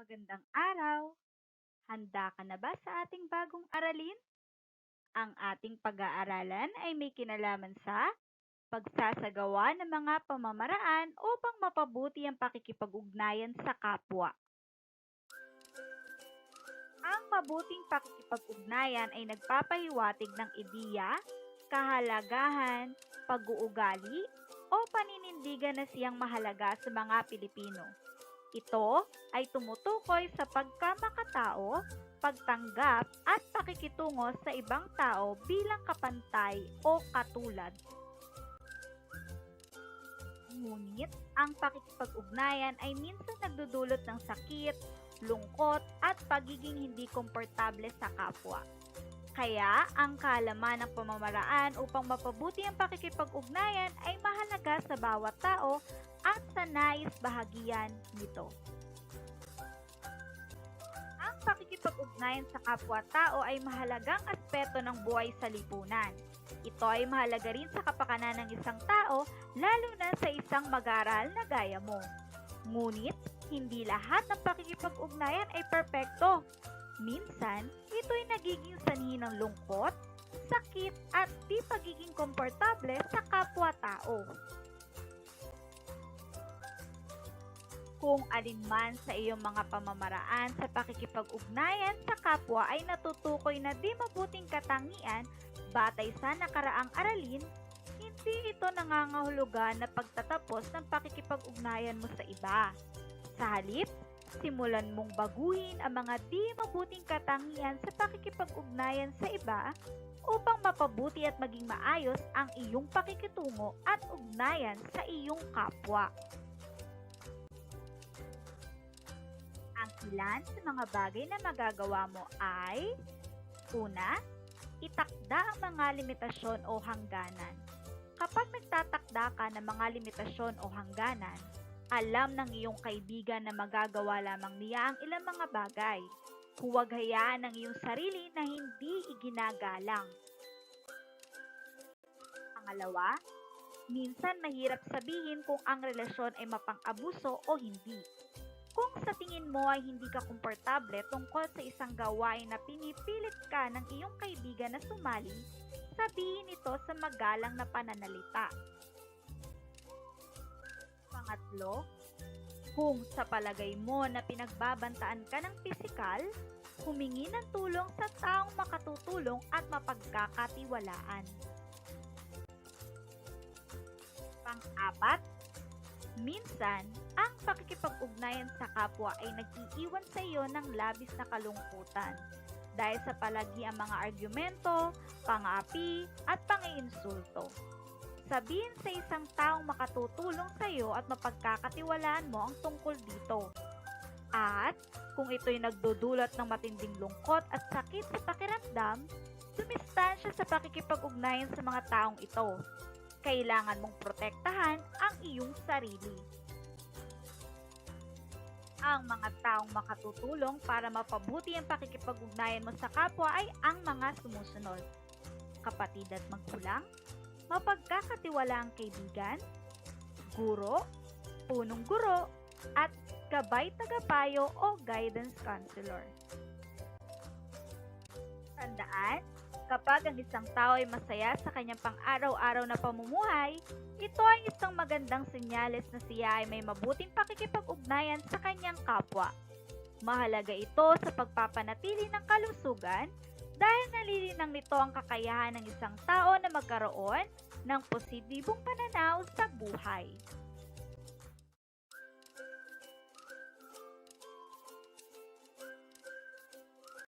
Magandang araw! Handa ka na ba sa ating bagong aralin? Ang ating pag-aaralan ay may kinalaman sa pagsasagawa ng mga pamamaraan upang mapabuti ang pakikipag-ugnayan sa kapwa. Ang mabuting pakikipag-ugnayan ay nagpapahiwatig ng ideya, kahalagahan, pag-uugali, o paninindigan na siyang mahalaga sa mga Pilipino. Ito ay tumutukoy sa pagkamakatao, pagtanggap at pakikitungo sa ibang tao bilang kapantay o katulad. Ngunit ang pakikipag-ugnayan ay minsan nagdudulot ng sakit, lungkot at pagiging hindi komportable sa kapwa. Kaya ang kaalaman ng pamamaraan upang mapabuti ang pakikipag-ugnayan ay mahalaga sa bawat tao at sa bahagian nito. Ang pakikipag-ugnayan sa kapwa-tao ay mahalagang aspeto ng buhay sa lipunan. Ito ay mahalaga rin sa kapakanan ng isang tao, lalo na sa isang mag-aral na gaya mo. Ngunit, hindi lahat ng pakikipag-ugnayan ay perpekto. Minsan, ito'y nagiging sanhi ng lungkot, sakit at di pagiging komportable sa kapwa-tao. Kung alinman sa iyong mga pamamaraan sa pakikipag-ugnayan sa kapwa ay natutukoy na di mabuting katangian batay sa nakaraang aralin, hindi ito nangangahulugan na pagtatapos ng pakikipag-ugnayan mo sa iba. Sa halip, simulan mong baguhin ang mga di mabuting katangian sa pakikipag-ugnayan sa iba upang mapabuti at maging maayos ang iyong pakikitungo at ugnayan sa iyong kapwa. Ilan sa mga bagay na magagawa mo ay Una, itakda ang mga limitasyon o hangganan. Kapag nagtatakda ka ng mga limitasyon o hangganan, alam ng iyong kaibigan na magagawa lamang niya ang ilang mga bagay. Huwag hayaan ang iyong sarili na hindi iginagalang. Pangalawa, minsan mahirap sabihin kung ang relasyon ay mapang-abuso o hindi. Kung sa tingin mo ay hindi ka komportable tungkol sa isang gawain na pinipilit ka ng iyong kaibigan na sumali, sabihin ito sa magalang na pananalita. Pangatlo, kung sa palagay mo na pinagbabantaan ka ng pisikal, humingi ng tulong sa taong makatutulong at mapagkakatiwalaan. Pang-apat, minsan, ang pakikipag-ugnayan sa kapwa ay nag-iiwan sa iyo ng labis na kalungkutan dahil sa palagi ang mga argumento, pang-api, at pang-iinsulto. Sabihin sa isang taong makatutulong sa iyo at mapagkakatiwalaan mo ang tungkol dito. At kung ito'y nagdudulot ng matinding lungkot at sakit sa pakiramdam, sumistansya sa pakikipag-ugnayan sa mga taong ito. Kailangan mong protektahan ang iyong sarili. Ang mga taong makatutulong para mapabuti ang pakikipag-ugnayan mo sa kapwa ay ang mga sumusunod. Kapatid at magkulang, mapagkakatiwalaang kaibigan, guro, punong guro, at gabay tagapayo o guidance counselor. Tandaan, kapag ang isang tao ay masaya sa kanyang pang-araw-araw na pamumuhay, ito ay isang magandang senyales na siya ay may mabuting pakikipag-ugnayan sa kanyang kapwa. Mahalaga ito sa pagpapanatili ng kalusugan dahil nalilinang nito ang kakayahan ng isang tao na magkaroon ng positibong pananaw sa buhay.